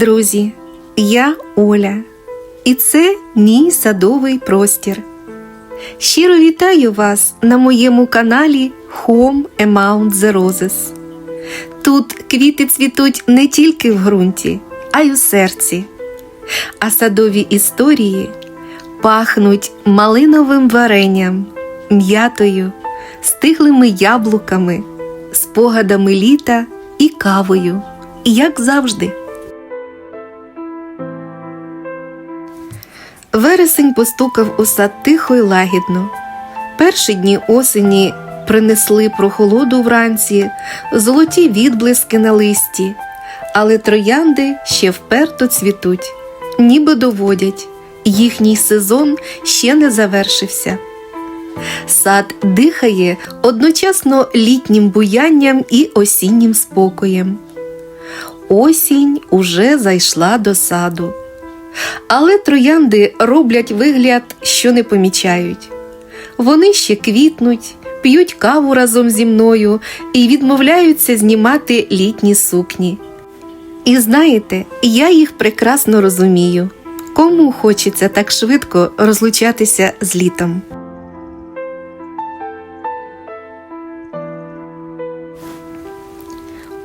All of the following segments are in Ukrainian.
Друзі! Я Оля, і це мій садовий простір. Щиро вітаю вас на моєму каналі Home Amount the Roses. Тут квіти цвітуть не тільки в ґрунті, а й у серці. А садові історії пахнуть малиновим варенням, м'ятою, стиглими яблуками, спогадами літа і кавою, як завжди. Вересень постукав у сад тихо й лагідно. Перші дні осені принесли прохолоду вранці, золоті відблиски на листі, але троянди ще вперто цвітуть, ніби доводять, їхній сезон ще не завершився. Сад дихає одночасно літнім буянням і осіннім спокоєм. Осінь уже зайшла до саду. Але троянди роблять вигляд, що не помічають. Вони ще квітнуть, п'ють каву разом зі мною і відмовляються знімати літні сукні. І знаєте, я їх прекрасно розумію. Кому хочеться так швидко розлучатися з літом?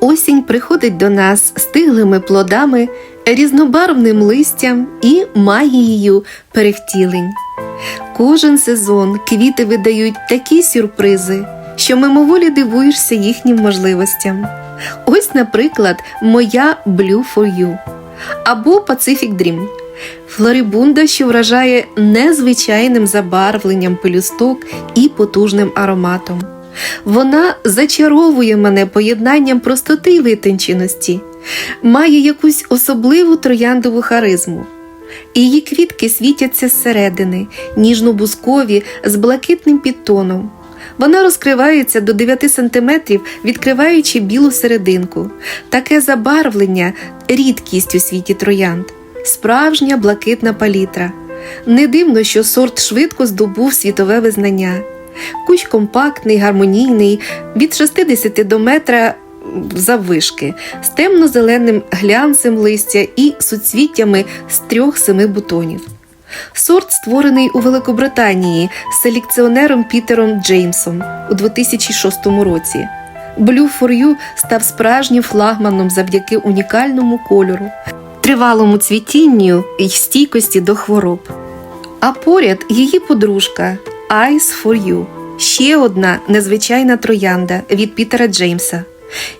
Осінь приходить до нас стиглими плодами, різнобарвним листям і магією перевтілень. Кожен сезон квіти видають такі сюрпризи, що мимоволі дивуєшся їхнім можливостям. Ось, наприклад, моя Blue for You або Pacific Dream. Флорибунда, що вражає незвичайним забарвленням пелюсток і потужним ароматом. Вона зачаровує мене поєднанням простоти й витонченості, має якусь особливу трояндову харизму. Її квітки світяться зсередини, ніжно-бускові з блакитним підтоном. Вона розкривається до 9 см, відкриваючи білу серединку. Таке забарвлення рідкість у світі троянд, справжня блакитна палітра. Не дивно, що сорт швидко здобув світове визнання. Кущ компактний, гармонійний, від 60 до метра заввишки, з темно-зеленим глянцем листя і суцвіттями з трьох-семи бутонів. Сорт створений у Великобританії селекціонером Пітером Джеймсом у 2006 році. Blue for You став справжнім флагманом завдяки унікальному кольору, тривалому цвітінню і стійкості до хвороб. А поряд її подружка Eyes for You – ще одна незвичайна троянда від Пітера Джеймса.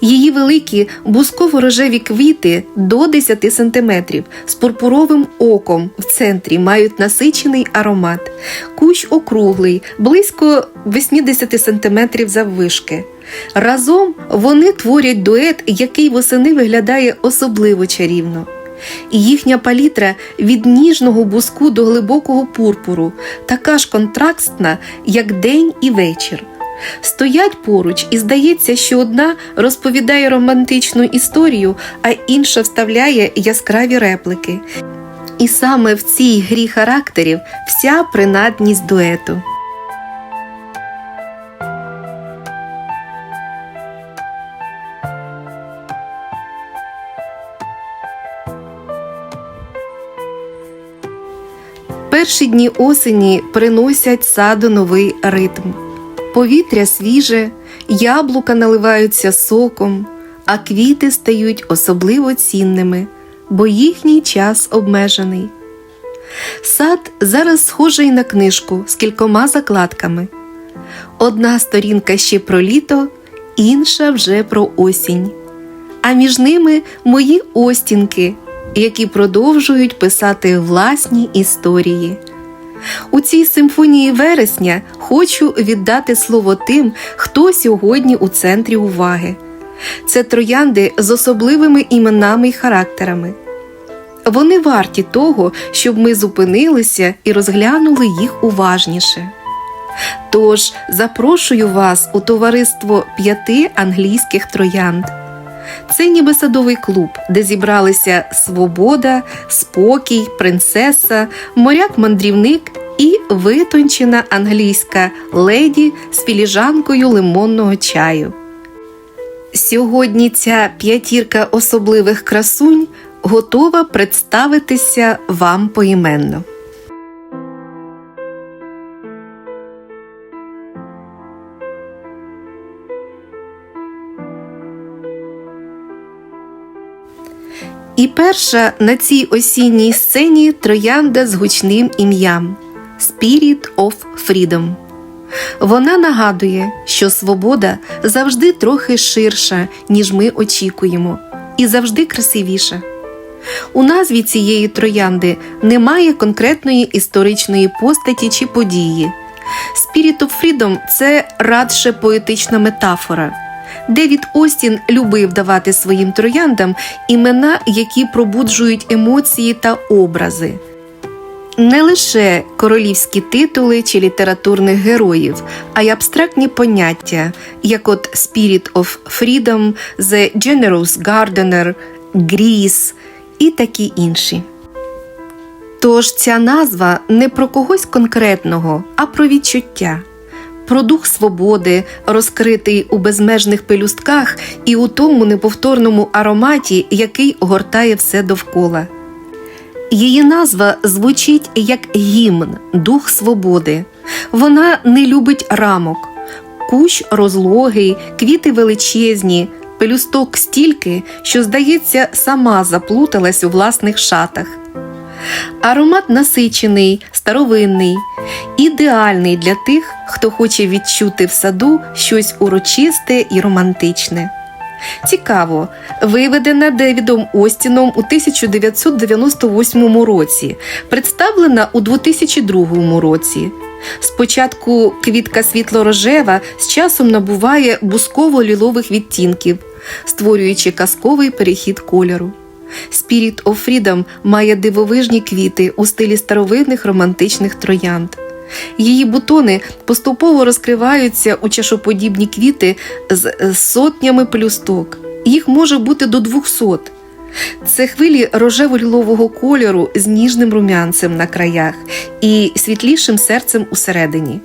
Її великі бусково-рожеві квіти до 10 см з пурпуровим оком в центрі мають насичений аромат, кущ округлий, близько 80 см заввишки. Разом вони творять дует, який восени виглядає особливо чарівно. Їхня палітра від ніжного буску до глибокого пурпуру, така ж контрастна, як день і вечір. Стоять поруч, і здається, що одна розповідає романтичну історію, а інша вставляє яскраві реплики. І саме в цій грі характерів вся принадність дуету. Перші дні осені приносять саду новий ритм. Повітря свіже, яблука наливаються соком, а квіти стають особливо цінними, бо їхній час обмежений. Сад зараз схожий на книжку з кількома закладками. Одна сторінка ще про літо, інша вже про осінь. А між ними мої остінки, які продовжують писати власні історії. У цій симфонії вересня хочу віддати слово тим, хто сьогодні у центрі уваги. Це троянди з особливими іменами й характерами. Вони варті того, щоб ми зупинилися і розглянули їх уважніше. Тож запрошую вас у товариство п'яти англійських троянд. Це ніби садовий клуб, де зібралися свобода, спокій, принцеса, моряк-мандрівник і витончена англійська леді з філіжанкою лимонного чаю. Сьогодні ця п'ятірка особливих красунь готова представитися вам поіменно. І перша на цій осінній сцені троянда з гучним ім'ям Spirit of Freedom. Вона нагадує, що свобода завжди трохи ширша, ніж ми очікуємо, і завжди красивіша. У назві цієї троянди немає конкретної історичної постаті чи події. Spirit of Freedom – це радше поетична метафора. Девід Остін любив давати своїм трояндам імена, які пробуджують емоції та образи. Не лише королівські титули чи літературних героїв, а й абстрактні поняття, як от Spirit of Freedom, The Generous Gardener, Grease і такі інші. Тож ця назва не про когось конкретного, а про відчуття, про дух свободи, розкритий у безмежних пелюстках і у тому неповторному ароматі, який огортає все довкола. Її назва звучить як гімн, дух свободи. Вона не любить рамок, кущ розлогий, квіти величезні, пелюсток стільки, що, здається, сама заплуталась у власних шатах. Аромат насичений, старовинний, ідеальний для тих, хто хоче відчути в саду щось урочисте і романтичне. Цікаво, виведена Девідом Остіном у 1998 році, представлена у 2002 році. Спочатку квітка світло-рожева з часом набуває бусково-лілових відтінків, створюючи казковий перехід кольору. Spirit of Freedom має дивовижні квіти у стилі старовинних романтичних троянд. Її бутони поступово розкриваються у чашоподібні квіти з сотнями плюсток. Їх може бути до 200. Це хвилі рожево-лілового кольору з ніжним румянцем на краях і світлішим серцем усередині.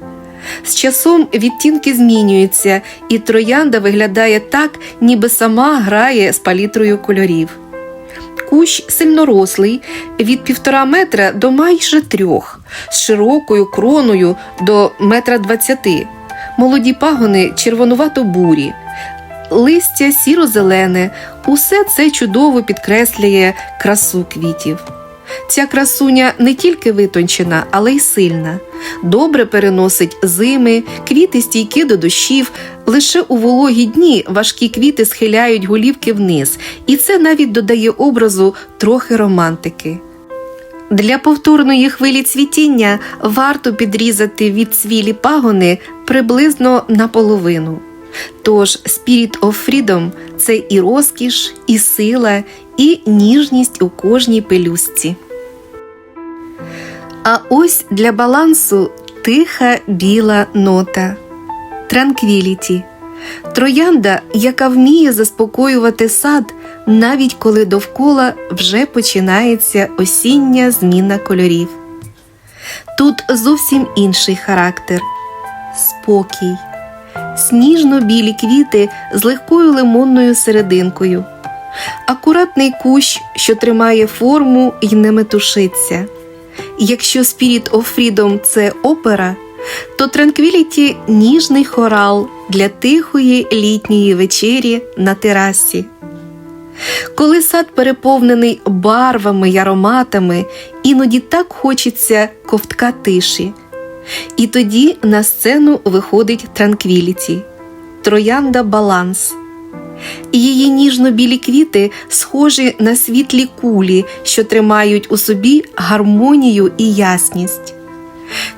З часом відтінки змінюються, і троянда виглядає так, ніби сама грає з палітрою кольорів. Кущ сильнорослий від півтора метра до майже трьох, з широкою кроною до метра двадцяти, молоді пагони червонувато-бурі, листя сіро-зелене, усе це чудово підкреслює красу квітів. Ця красуня не тільки витончена, але й сильна, добре переносить зими, квіти стійкі до дощів. Лише у вологі дні важкі квіти схиляють голівки вниз, і це навіть додає образу трохи романтики. Для повторної хвилі цвітіння варто підрізати від цвілі пагони приблизно наполовину. Тож Spirit of Freedom – це і розкіш, і сила, і ніжність у кожній пелюстці. А ось для балансу тиха біла нота Транквіліті. Троянда, яка вміє заспокоювати сад, навіть коли довкола вже починається осіння зміна кольорів. Тут зовсім інший характер спокій, сніжно-білі квіти з легкою лимонною серединкою, акуратний кущ, що тримає форму і не метушиться. Якщо Spirit of Freedom – це опера, то Tranquility – ніжний хорал для тихої літньої вечері на терасі. Коли сад переповнений барвами й ароматами, іноді так хочеться ковтка тиші. І тоді на сцену виходить Tranquility – троянда баланс. Її ніжно-білі квіти схожі на світлі кулі, що тримають у собі гармонію і ясність.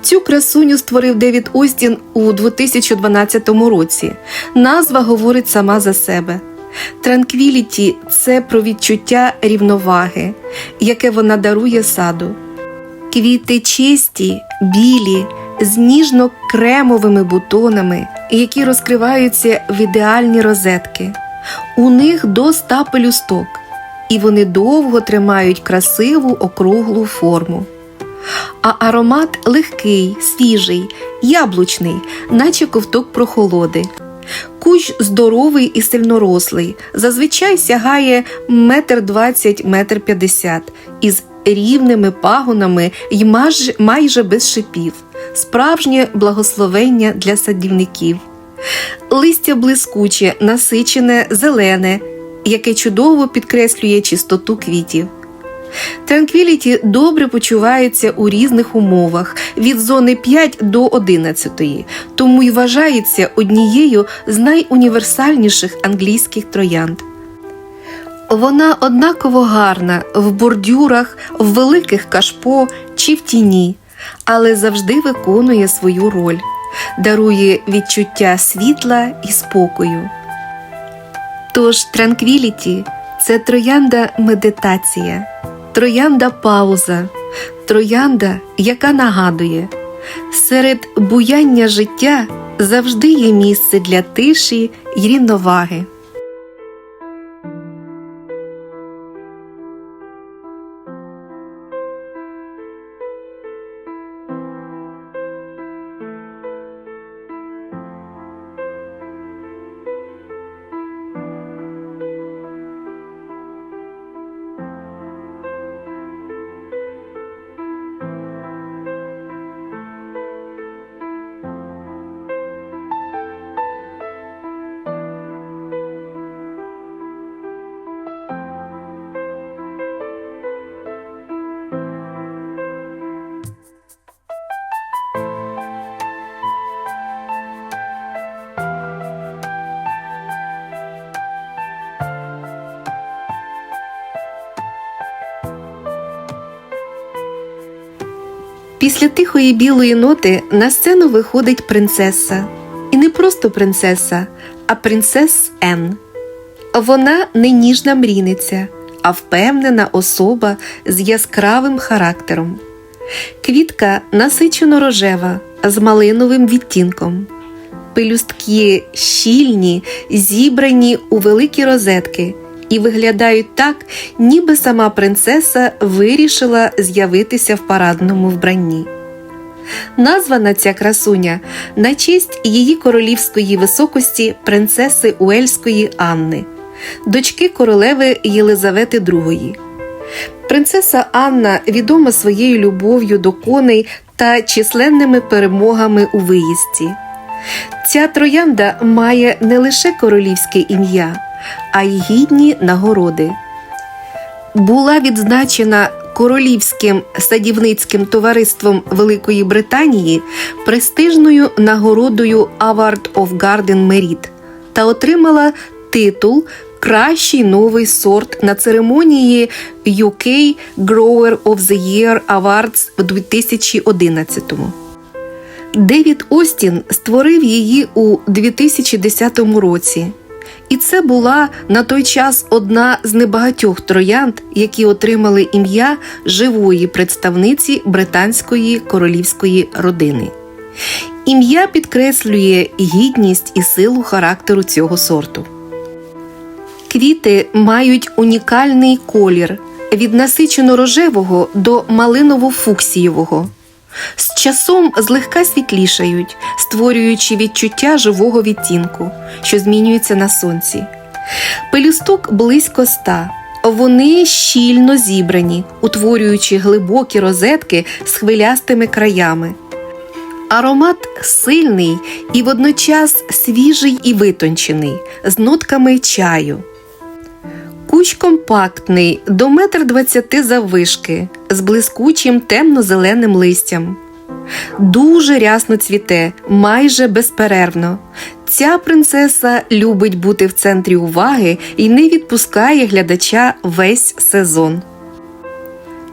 Цю красуню створив Девід Остін у 2012 році. Назва говорить сама за себе. Транквіліті це про відчуття рівноваги, яке вона дарує саду. Квіти чисті, білі, з ніжно-кремовими бутонами, які розкриваються в ідеальні розетки. У них до ста пелюсток, і вони довго тримають красиву округлу форму. А аромат легкий, свіжий, яблучний, наче ковток прохолоди. Кущ здоровий і сильнорослий, зазвичай сягає метр двадцять, метр п'ятдесят, із рівними пагонами й майже, без шипів, справжнє благословення для садівників. Листя блискуче, насичене, зелене, яке чудово підкреслює чистоту квітів. Транквіліті добре почувається у різних умовах від зони 5 до 11, тому й вважається однією з найуніверсальніших англійських троянд. Вона однаково гарна в бордюрах, в великих кашпо чи в тіні, але завжди виконує свою роль, дарує відчуття світла і спокою. Тож транквіліті це троянда медитація, троянда пауза, троянда, яка нагадує, серед буяння життя завжди є місце для тиші й рівноваги. Після тихої білої ноти на сцену виходить принцеса. І не просто принцеса, а принцес Ен. Вона не ніжна мрійниця, а впевнена особа з яскравим характером. Квітка насичено рожева з малиновим відтінком. Пелюстки щільні, зібрані у великі розетки і виглядають так, ніби сама принцеса вирішила з'явитися в парадному вбранні. Названа ця красуня на честь її королівської високості принцеси Уельської Анни, дочки королеви Єлизавети II. Принцеса Анна відома своєю любов'ю до коней та численними перемогами у виїзді. Ця троянда має не лише королівське ім'я, а й гідні нагороди. Була відзначена Королівським садівницьким товариством Великої Британії престижною нагородою Award of Garden Merit та отримала титул Кращий новий сорт на церемонії UK Grower of the Year Awards в 2011-му. Девід Остін створив її у 2010 році. І це була на той час одна з небагатьох троянд, які отримали ім'я живої представниці британської королівської родини. Ім'я підкреслює гідність і силу характеру цього сорту. Квіти мають унікальний колір від насичено рожевого до малиново-фуксієвого. З часом злегка світлішають, створюючи відчуття живого відтінку, що змінюється на сонці. Пелюсток близько ста. Вони щільно зібрані, утворюючи глибокі розетки з хвилястими краями. Аромат сильний і водночас свіжий і витончений, з нотками чаю. Кущ компактний до метр двадцяти заввишки, з блискучим темно-зеленим листям. Дуже рясно цвіте, майже безперервно. Ця принцеса любить бути в центрі уваги і не відпускає глядача весь сезон.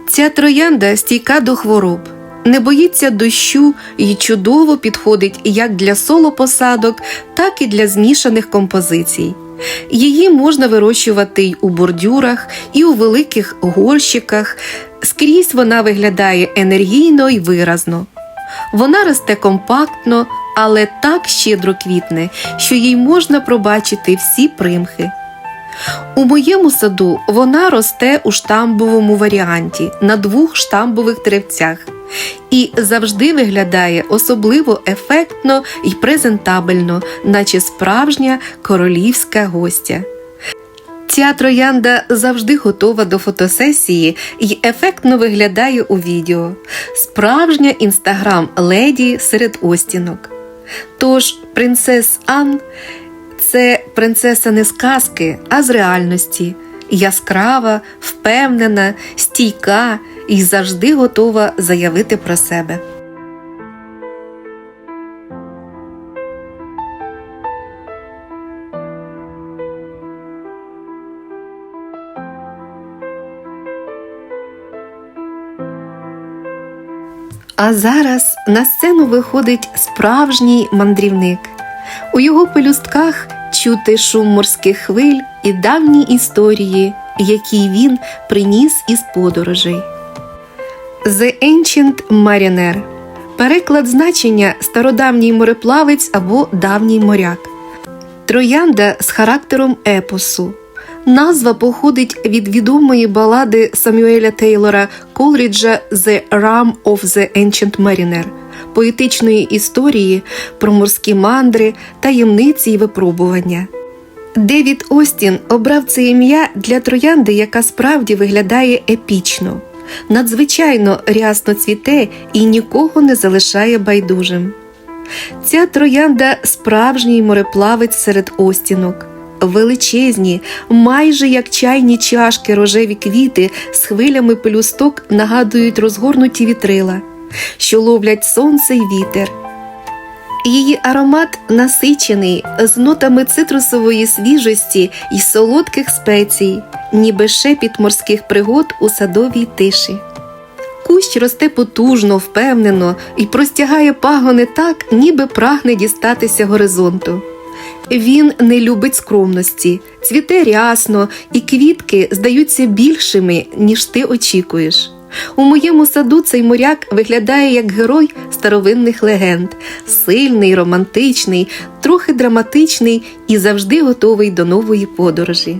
Ця троянда стійка до хвороб, не боїться дощу і чудово підходить як для соло-посадок, так і для змішаних композицій. Її можна вирощувати й у бордюрах, і у великих горщиках. Скрізь вона виглядає енергійно й виразно. Вона росте компактно, але так щедро квітне, що їй можна пробачити всі примхи. У моєму саду вона росте у штамбовому варіанті на двох штамбових деревцях, і завжди виглядає особливо ефектно і презентабельно, наче справжня королівська гостя. Ця троянда завжди готова до фотосесії і ефектно виглядає у відео. Справжня інстаграм леді серед остінок. Тож принцес Ан це принцеса не з казки, а з реальності. Яскрава, впевнена, стійка і завжди готова заявити про себе. А зараз на сцену виходить справжній мандрівник. У його пелюстках чути шум морських хвиль і давні історії, які він приніс із подорожей. The Ancient Mariner переклад значення стародавній мореплавець або давній моряк. Троянда з характером епосу. Назва походить від відомої балади Самюеля Тейлора Колріджа The Ram of the Ancient Mariner, поетичної історії про морські мандри, таємниці й випробування. Девід Остін обрав це ім'я для троянди, яка справді виглядає епічно, надзвичайно рясно цвіте і нікого не залишає байдужим. Ця троянда справжній мореплавець серед остінок. Величезні, майже як чайні чашки рожеві квіти з хвилями пелюсток нагадують розгорнуті вітрила, що ловлять сонце й вітер. Її аромат насичений з нотами цитрусової свіжості й солодких спецій, ніби шепіт морських пригод у садовій тиші. Кущ росте потужно, впевнено і простягає пагони так, ніби прагне дістатися горизонту. Він не любить скромності, цвіте рясно, і квітки здаються більшими, ніж ти очікуєш. У моєму саду цей моряк виглядає як герой старовинних легенд, сильний, романтичний, трохи драматичний і завжди готовий до нової подорожі.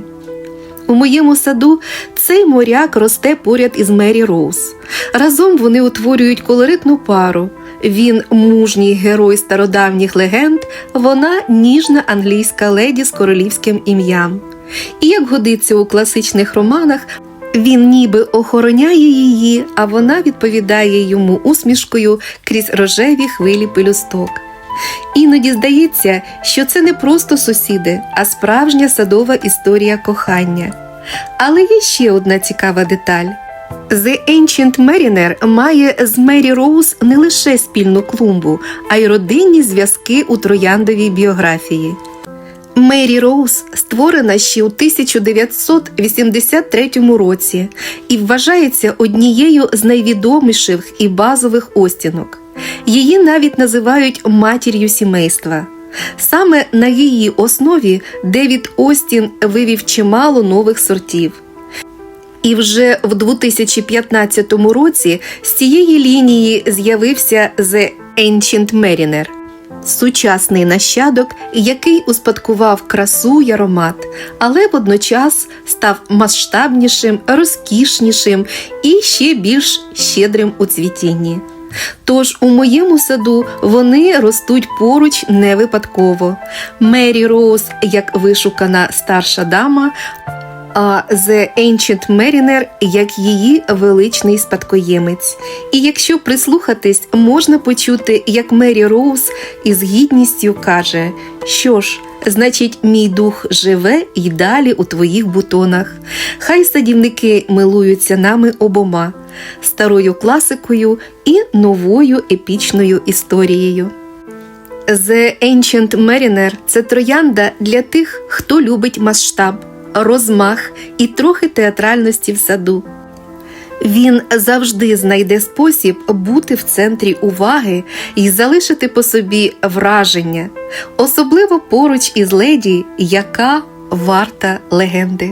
У моєму саду цей моряк росте поряд із Мері Роуз. Разом вони утворюють колоритну пару. Він мужній герой стародавніх легенд, вона ніжна англійська леді з королівським ім'ям. І як годиться у класичних романах, він ніби охороняє її, а вона відповідає йому усмішкою крізь рожеві хвилі пелюсток. Іноді здається, що це не просто сусіди, а справжня садова історія кохання. Але є ще одна цікава деталь. The Ancient Mariner має з Мері Роуз не лише спільну клумбу, а й родинні зв'язки у трояндовій біографії. Мері Роуз створена ще у 1983 році і вважається однією з найвідоміших і базових остінок. Її навіть називають матір'ю сімейства. Саме на її основі Девід Остін вивів чимало нових сортів. І вже в 2015 році з цієї лінії з'явився The Ancient Mariner – сучасний нащадок, який успадкував красу й аромат, але водночас став масштабнішим, розкішнішим і ще більш щедрим у цвітінні. Тож у моєму саду вони ростуть поруч не випадково. Мері Роуз як вишукана старша дама, а The Ancient Mariner як її величний спадкоємець. І якщо прислухатись, можна почути, як Мері Роуз із гідністю каже, що ж, значить, мій дух живе й далі у твоїх бутонах. Хай садівники милуються нами обома, старою класикою і новою епічною історією. The Ancient Mariner – це троянда для тих, хто любить масштаб, розмах і трохи театральності в саду. Він завжди знайде спосіб бути в центрі уваги і залишити по собі враження, особливо поруч із леді, яка варта легенди.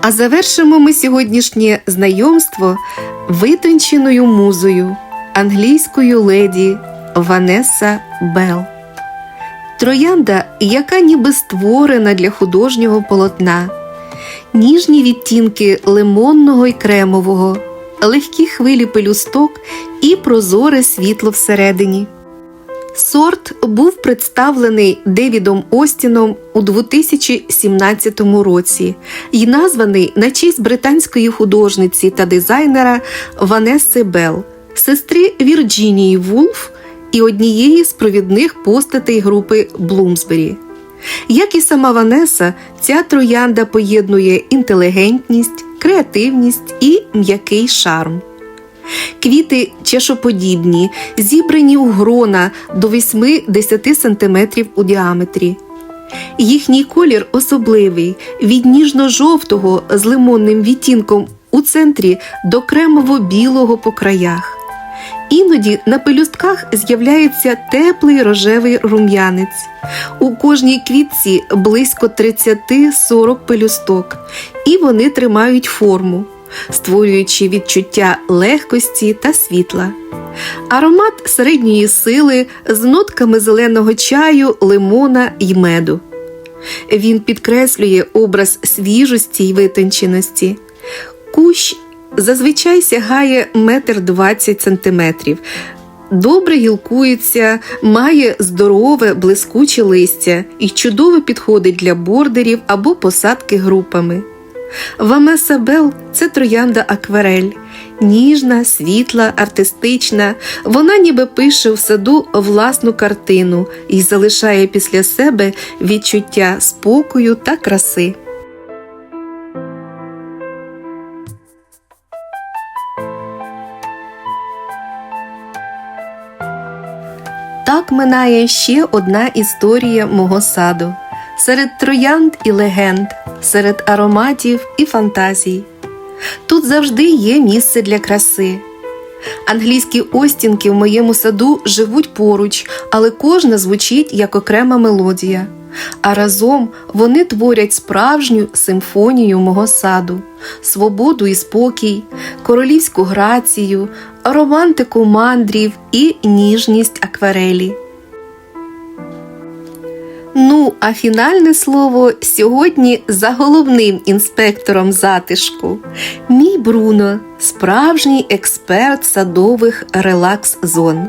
А завершимо ми сьогоднішнє знайомство витонченою музою, англійською леді Ванеса Белл. Троянда, яка ніби створена для художнього полотна, ніжні відтінки лимонного й кремового, легкі хвилі пелюсток і прозоре світло всередині. Сорт був представлений Девідом Остіном у 2017 році і названий на честь британської художниці та дизайнера Ванеси Белл, сестри Вірджинії Вулф і однієї з провідних постатей групи Блумсбері. Як і сама Ванеса, ця троянда поєднує інтелігентність, креативність і м'який шарм. Квіти чашоподібні, зібрані у грона до 8-10 см у діаметрі. Їхній колір особливий від ніжно-жовтого з лимонним відтінком у центрі до кремово-білого по краях. Іноді на пелюстках з'являється теплий рожевий рум'янець. У кожній квітці близько 30-40 пелюсток, і вони тримають форму, створюючи відчуття легкості та світла. Аромат середньої сили з нотками зеленого чаю, лимона й меду. Він підкреслює образ свіжості й витонченості. Кущ зазвичай сягає метр двадцять сантиметрів. Добре гілкується, має здорове, блискуче листя і чудово підходить для бордерів або посадки групами. Вамеса Бел це троянда акварель, ніжна, світла, артистична. Вона ніби пише в саду власну картину і залишає після себе відчуття спокою та краси. Так минає ще одна історія мого саду серед троянд і легенд, серед ароматів і фантазій. Тут завжди є місце для краси. Англійські остінки в моєму саду живуть поруч, але кожна звучить як окрема мелодія. А разом вони творять справжню симфонію мого саду, свободу і спокій, королівську грацію, романтику мандрів і ніжність акварелі. Ну, а фінальне слово сьогодні за головним інспектором затишку. Мій Бруно, справжній експерт садових релакс-зон.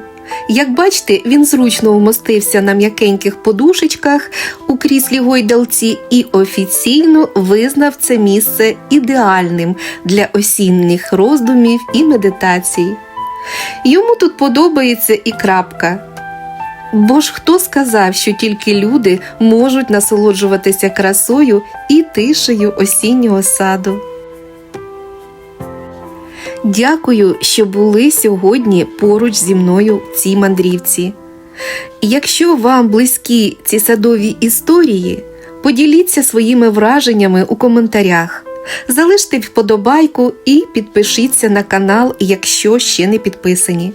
Як бачите, він зручно вмостився на м'якеньких подушечках у кріслі гойдалці і офіційно визнав це місце ідеальним для осінніх роздумів і медитацій. Йому тут подобається і крапка. Бо ж хто сказав, що тільки люди можуть насолоджуватися красою і тишею осіннього саду? Дякую, що були сьогодні поруч зі мною в цій мандрівці. Якщо вам близькі ці садові історії, поділіться своїми враженнями у коментарях, залиште вподобайку і підпишіться на канал, якщо ще не підписані.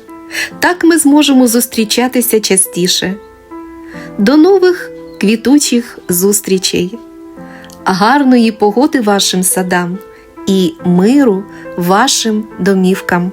Так ми зможемо зустрічатися частіше. До нових квітучих зустрічей, гарної погоди вашим садам і миру вашим домівкам.